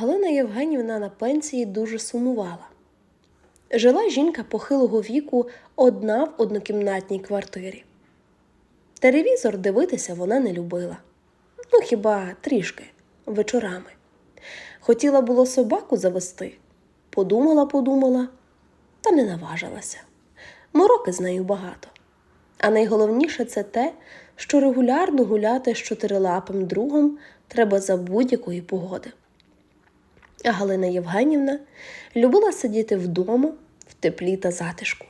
Галина Євгенівна на пенсії дуже сумувала. Жила жінка похилого віку одна в однокімнатній квартирі. Телевізор дивитися вона не любила. Ну, хіба трішки вечорами. Хотіла було собаку завести. Подумала, подумала, та не наважилася. Мороки з нею багато. А найголовніше це те, що регулярно гуляти з чотирилапим другом треба за будь-якої погоди. Галина Євгенівна любила сидіти вдома в теплі та затишку.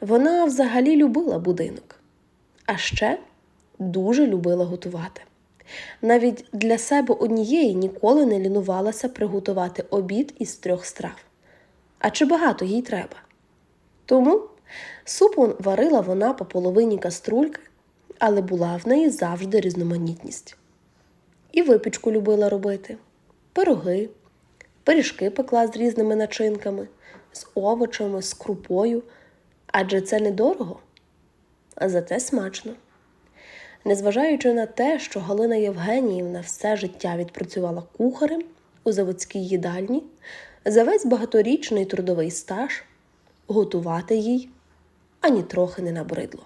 Вона взагалі любила будинок, а ще дуже любила готувати. Навіть для себе однієї ніколи не лінувалася приготувати обід із трьох страв. А чи багато їй треба? Тому супу варила вона по половині каструльки, але була в неї завжди різноманітність. І випічку любила робити, пироги, пиріжки пекла з різними начинками, з овочами, з крупою, адже це недорого, а зате смачно. Незважаючи на те, що Галина Євгеніївна все життя відпрацювала кухарем у заводській їдальні, за весь багаторічний трудовий стаж готувати їй ані трохи не набридло.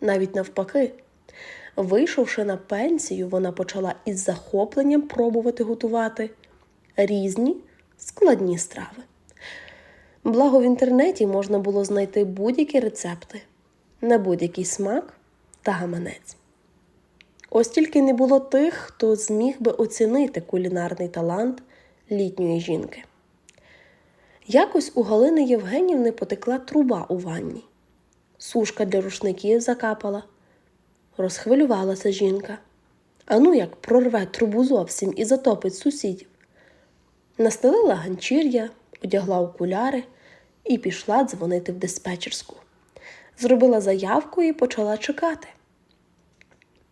Навіть навпаки, вийшовши на пенсію, вона почала із захопленням пробувати готувати різні складні страви. Благо в інтернеті можна було знайти будь-які рецепти на будь-який смак та гаманець. Ось тільки не було тих, хто зміг би оцінити кулінарний талант літньої жінки. Якось у Галини Євгенівни потекла труба у ванні. Сушка для рушників закапала. Розхвилювалася жінка. А ну як прорве трубу зовсім і затопить сусідів. Настелила ганчір'я, одягла окуляри і пішла дзвонити в диспетчерську. Зробила заявку і почала чекати.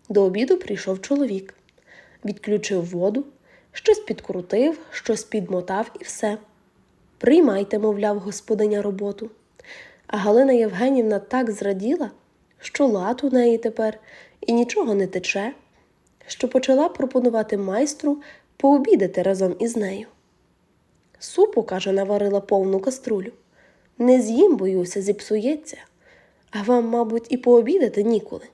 До обіду прийшов чоловік, відключив воду, щось підкрутив, щось підмотав і все. Приймайте, мовляв, господиня роботу. А Галина Євгенівна так зраділа, що лад у неї тепер і нічого не тече, що почала пропонувати майстру пообідати разом із нею. Супу, каже, наварила повну каструлю. Не з'їм, боюся, зіпсується, а вам, мабуть, і пообідати ніколи.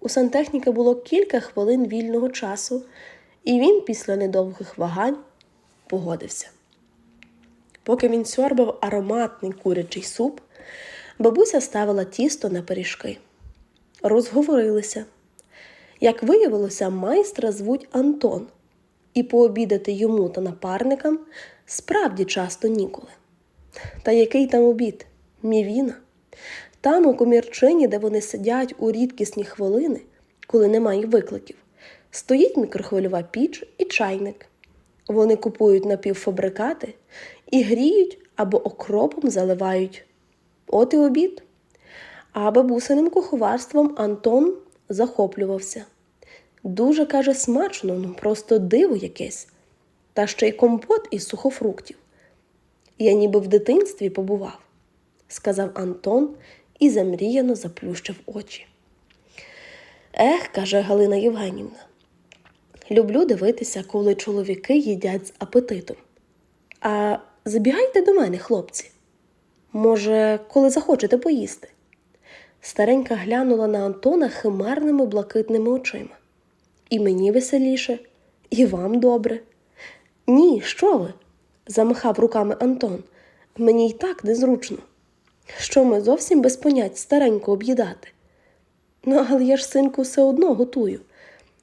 У сантехніка було кілька хвилин вільного часу, і він після недовгих вагань погодився. Поки він сьорбав ароматний курячий суп, бабуся ставила тісто на пиріжки. Розговорилися. Як виявилося, майстра звуть Антон, і пообідати йому та напарникам справді часто ніколи. Та який там обід? Мівіна. Там, у комірчині, де вони сидять у рідкісні хвилини, коли немає викликів, стоїть мікрохвильова піч і чайник. Вони купують напівфабрикати і гріють або окропом заливають. От і обід. А бабусиним куховарством Антон захоплювався. Дуже, каже, смачно, ну просто диво якесь, та ще й компот із сухофруктів. Я ніби в дитинстві побував, сказав Антон і замріяно заплющив очі. Ех, каже Галина Євгенівна, люблю дивитися, коли чоловіки їдять з апетитом. А забігайте до мене, хлопці. Може, коли захочете поїсти. Старенька глянула на Антона химерними блакитними очима. І мені веселіше, і вам добре. Ні, що ви? замахав руками Антон. Мені й так незручно. Що ми зовсім без понять старенько об'їдати. Ну, але я ж, синку, все одно готую.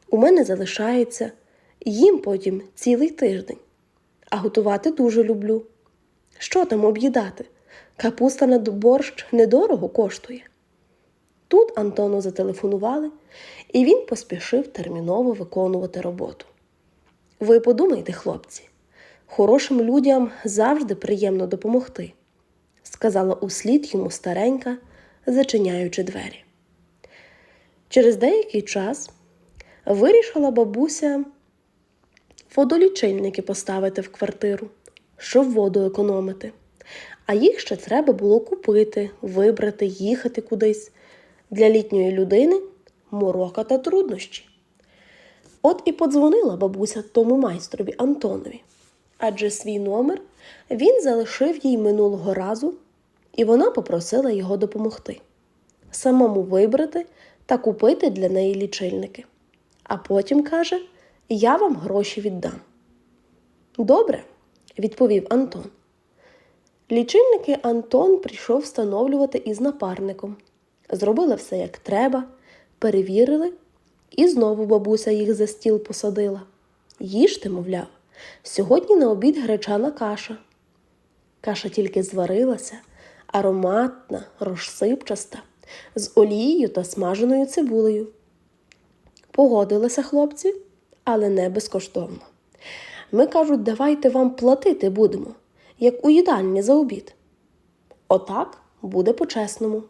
У мене залишається, їм потім цілий тиждень. А готувати дуже люблю. Що там об'їдати? Капуста на борщ недорого коштує. Тут Антону зателефонували, і він поспішив терміново виконувати роботу. Ви подумайте, хлопці, хорошим людям завжди приємно допомогти, сказала услід йому старенька, зачиняючи двері. Через деякий час вирішила бабуся водолічильники поставити в квартиру, щоб воду економити. А їх ще треба було купити, вибрати, їхати кудись. Для літньої людини морока та труднощі. От і подзвонила бабуся тому майстрові Антонові, адже свій номер він залишив їй минулого разу, і вона попросила його допомогти самому вибрати та купити для неї лічильники. А потім каже: Я вам гроші віддам. Добре, відповів Антон. Лічильники Антон прийшов встановлювати із напарником. Зробили все як треба, перевірили, і знову бабуся їх за стіл посадила. Їжте, мовляв, сьогодні на обід гречана каша. Каша тільки зварилася, ароматна, розсипчаста, з олією та смаженою цибулею. Погодилися хлопці, але не безкоштовно. Ми кажуть, давайте вам платити будемо, як у їдальні за обід. Отак буде по-чесному.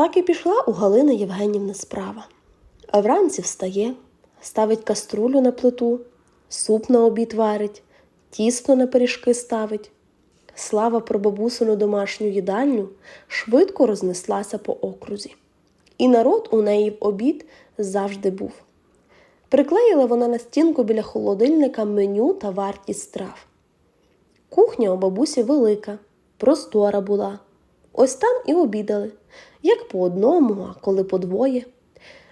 Так і пішла у Галини Євгенівни справа. А вранці встає, ставить каструлю на плиту, суп на обід варить, тісто на пиріжки ставить. Слава про бабусину домашню їдальню швидко рознеслася по окрузі. І народ у неї в обід завжди був. Приклеїла вона на стінку біля холодильника меню та вартість страв. Кухня у бабусі велика, простора була. Ось там і обідали, як по одному, а коли по двоє.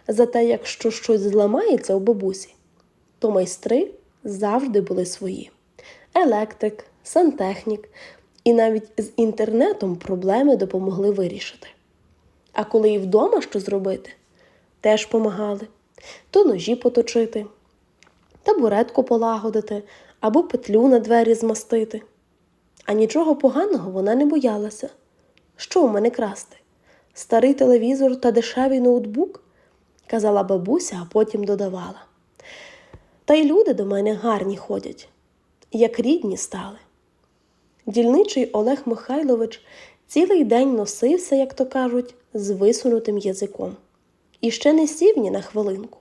Зате, якщо щось зламається у бабусі, то майстри завжди були свої: електрик, сантехнік, і навіть з інтернетом проблеми допомогли вирішити. А коли і вдома що зробити, теж помагали то ножі поточити, табуретку полагодити або петлю на двері змастити. А нічого поганого вона не боялася. Що у мене красти? Старий телевізор та дешевий ноутбук? казала бабуся, а потім додавала. Та й люди до мене гарні ходять, як рідні стали. Дільничий Олег Михайлович цілий день носився, як то кажуть, з висунутим язиком. І ще не сів ні на хвилинку.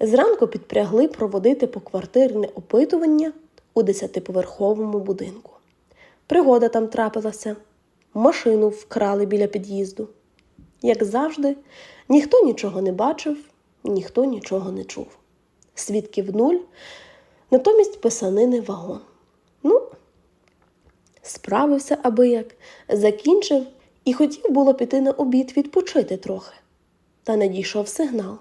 Зранку підпрягли проводити поквартирне опитування у десятиповерховому будинку. Пригода там трапилася, машину вкрали біля під'їзду. Як завжди, ніхто нічого не бачив, ніхто нічого не чув. Свідків нуль, натомість писанини вагон. Ну, справився аби як, закінчив і хотів було піти на обід відпочити трохи. Та надійшов сигнал.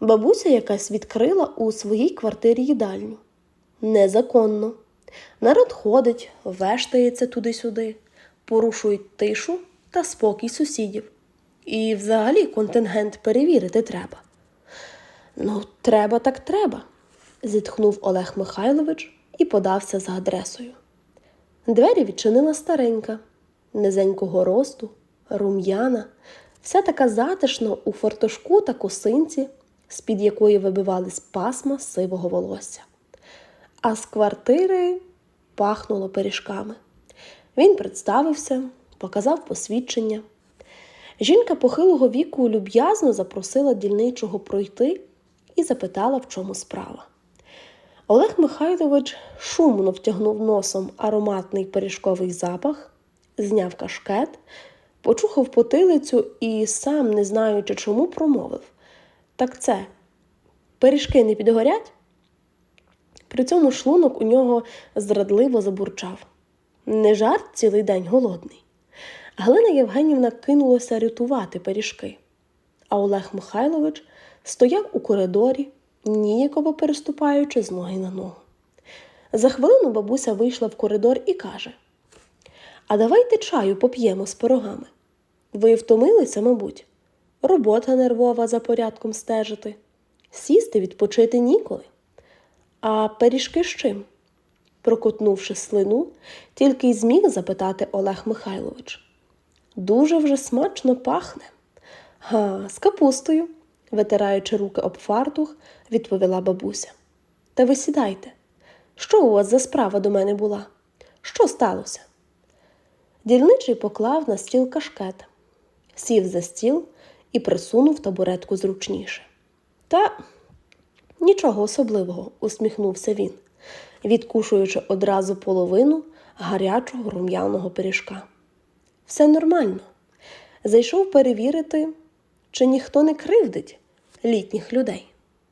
Бабуся якась відкрила у своїй квартирі їдальню. Незаконно. Народ ходить, вештається туди-сюди, порушують тишу та спокій сусідів. І взагалі контингент перевірити треба. Ну, треба так треба, зітхнув Олег Михайлович і подався за адресою. Двері відчинила старенька, низенького росту, рум'яна, вся така затишна у фартушку та косинці, з-під якої вибивались пасма сивого волосся. А з квартири пахнуло пиріжками. Він представився, показав посвідчення. Жінка похилого віку люб'язно запросила дільничого пройти і запитала, в чому справа. Олег Михайлович шумно втягнув носом ароматний пиріжковий запах, зняв кашкет, почухав потилицю і, сам, не знаючи чому, промовив Так це, пиріжки не підгорять? При цьому шлунок у нього зрадливо забурчав. Не жарт цілий день голодний. Галина Євгенівна кинулася рятувати пиріжки, а Олег Михайлович стояв у коридорі, ніяково переступаючи з ноги на ногу. За хвилину бабуся вийшла в коридор і каже: А давайте чаю поп'ємо з пирогами. Ви втомилися, мабуть, робота нервова за порядком стежити, сісти, відпочити ніколи. А пиріжки з чим? Прокотнувши слину, тільки й зміг запитати Олег Михайлович. Дуже вже смачно пахне. Га, з капустою, витираючи руки об фартух, відповіла бабуся. Та ви сідайте. Що у вас за справа до мене була? Що сталося? Дільничий поклав на стіл кашкет, сів за стіл і присунув табуретку зручніше. Та нічого особливого, усміхнувся він, відкушуючи одразу половину гарячого рум'яного пиріжка. Все нормально. Зайшов перевірити, чи ніхто не кривдить літніх людей.